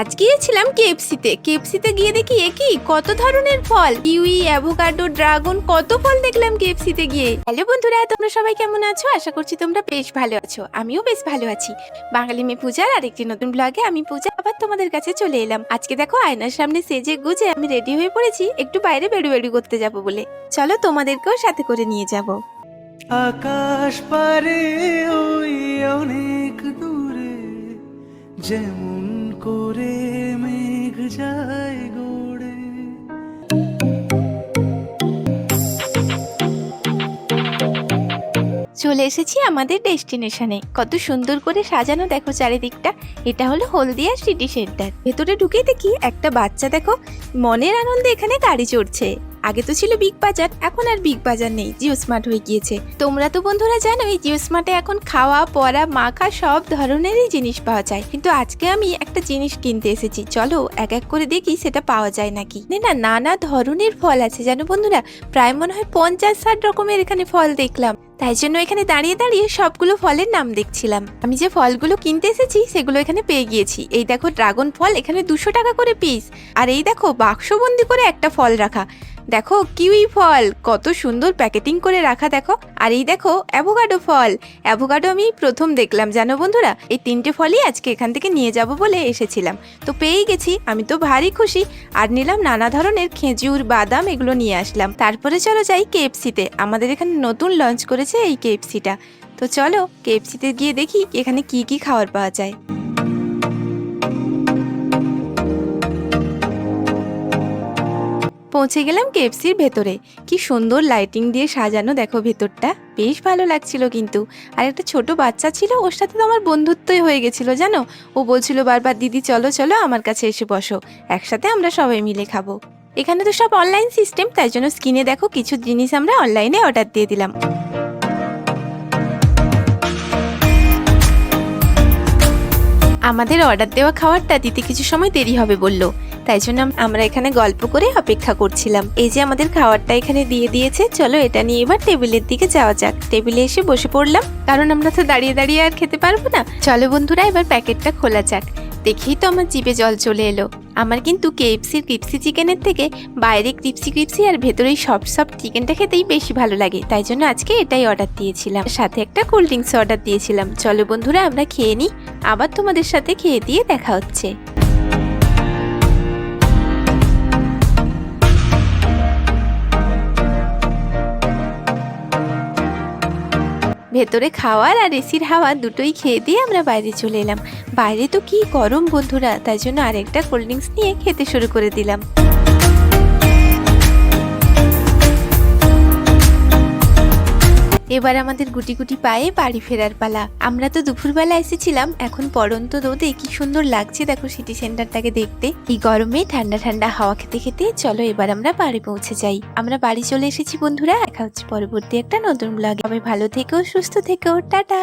আজ গিয়েছিলাম কেএফসিতে কেএফসিতে গিয়ে দেখি এ কি কত ধরনের ফল? কিউই, অ্যাভোকাডো, ড্রাগন, কত ফল দেখলাম কেএফসিতে গিয়ে। হ্যালো বন্ধুরা, তোমরা সবাই কেমন আছো? আশা করছি তোমরা বেশ ভালো আছো। আমিও বেশ ভালো আছি। বাঙালি মেয়ে পূজার আরেকটি নতুন ব্লগে আমি পূজা আবার তোমাদের কাছে চলে এলাম। আজকে দেখো আয়নার সামনে সেজে গুজে আমি রেডি হয়ে পড়েছি, একটু বাইরে বেড়ু বেড়ু করতে যাব বলে। চলো তোমাদেরকেও সাথে করে নিয়ে যাব। আকাশ পারে ওই অনেক দূরে, যেমন করে মেঘ যায় গোড়ে চলে এসেছি আমাদের ডেস্টিনেশনে। কত সুন্দর করে সাজানো দেখো চারিদিকটা। এটা হলো হলদিয়া সিটি সেন্টার। ভেতরে ঢুকেই দেখি একটা বাচ্চা দেখো, মনের আনন্দে এখানে গাড়ি চড়ছে। আগে তো ছিল বিগ বাজার এখন আর বিগ বাজার নেই জিও স্মার্ট হয়ে গিয়েছে। তোমরা তো বন্ধুরা জানোই জিও স্মার্টে এখন খাওয়া পরা মাখা সব ধরনেরই জিনিস পাওয়া যায়। কিন্তু আজকে আমি একটা জিনিস কিনতে এসেছি। চলো, এক এক করে দেখি সেটা পাওয়া যায় নাকি। না নানা ধরনের ফল আছে, জানো বন্ধুরা? প্রায় মনে হয় পঞ্চাশ ষাট রকমের এখানে ফল দেখলাম। তাই জন্য এখানে দাঁড়িয়ে দাঁড়িয়ে সবগুলো ফলের নাম দেখছিলাম। আমি যে ফলগুলো কিনতে এসেছি, সেগুলো এখানে পেয়ে গিয়েছি। এই দেখো ড্রাগন ফল এখানে দুশো টাকা করে পিস আর এই দেখো, বাক্সবন্দি করে একটা ফল রাখা। দেখো, কিউই ফল। কত সুন্দর প্যাকেটিং করে রাখা, দেখো। আর এই দেখো, অ্যাভোকাডো ফল। অ্যাভোকাডো আমি প্রথম দেখলাম, জানো বন্ধুরা? এই তিনটে ফলই আজকে এখান থেকে নিয়ে যাব বলে এসেছিলাম। তো পেয়েই গেছি, আমি তো ভারী খুশি। আর নিলাম নানা ধরনের খেজুর, বাদাম, এগুলো নিয়ে আসলাম। তারপরে চলো যাই কেএফসিতে। আমাদের এখানে নতুন লঞ্চ করেছে এই কেএফসিটা। তো চলো, কেএফসিতে গিয়ে দেখি এখানে কি কি খাবার পাওয়া যায়। পৌঁছে গেলাম কেএফসির ভেতরে। কি সুন্দর লাইটিং দিয়ে সাজানো, দেখো ভেতরটা। বেশ ভালো লাগছিল কিন্তু। আর একটা ছোট বাচ্চা ছিল, ওর সাথে তো আমার বন্ধুত্বই হয়ে গেছিল, জানো? ও বলছিল বারবার, দিদি, চলো চলো, আমার কাছে এসে বসো। একসাথে আমরা সবাই মিলে খাব। এখানে তো সব অনলাইন সিস্টেম তাই জন্য স্কিনে দেখো কিছু জিনিস আমরা অনলাইনে অর্ডার দিয়ে দিলাম। আমাদের অর্ডার দেওয়া খাবারটা দিতে কিছু সময় দেরি হবে বলল। তাই জন্য আমরা এখানে গল্প করে অপেক্ষা করছিলাম। এই যে আমাদের খাবারটা এখানে দিয়ে দিয়েছে, চলো এটা নিয়ে এবার টেবিলের দিকে যাওয়া যাক। টেবিলে এসে বসে পড়লাম, কারণ আমরা তো দাঁড়িয়ে দাঁড়িয়ে আর খেতে পারব না। চলো বন্ধুরা, এবার প্যাকেটটা খোলা যাক। দেখেই তো আমার জিভে জল চলে এলো। আমার কিন্তু কেএফসির ক্রিপসি চিকেনের থেকে বাইরে ক্রিপসি ক্রিপসি আর ভেতরে সব সব চিকেনটা খেতেই বেশি ভালো লাগে। তাই জন্য আজকে এটাই অর্ডার দিয়েছিলাম। সাথে একটা কোল্ড ড্রিঙ্কস অর্ডার দিয়েছিলাম। চলো বন্ধুরা, আমরা খেয়ে নিই। আবার তোমাদের সাথে খেয়ে দিয়ে দেখা হচ্ছে। ভেতরে খাওয়ার আর এসির হাওয়া দুটোই খেয়ে দিয়ে আমরা বাইরে চলে এলাম। বাইরে তো কি গরম বন্ধুরা, তাই জন্য আরেকটা কোল্ড ড্রিঙ্কস নিয়ে খেতে শুরু করে দিলাম। এবার আমাদের গুটি গুটি পায়ে বাড়ি ফেরার পালা। আমরা তো দুপুরবেলা এসেছিলাম, এখন পরন্ত রোদে কি সুন্দর লাগছে দেখো সিটি সেন্টারটাকে দেখতে। এই গরমে ঠান্ডা ঠান্ডা হাওয়া খেতে খেতে চলো এবার আমরা বাড়ি পৌঁছে যাই। আমরা বাড়ি চলে এসেছি বন্ধুরা, দেখা হচ্ছে পরবর্তী একটা নতুন ব্লগে আমি ভালো থেকেও সুস্থ থেকেও টাটা!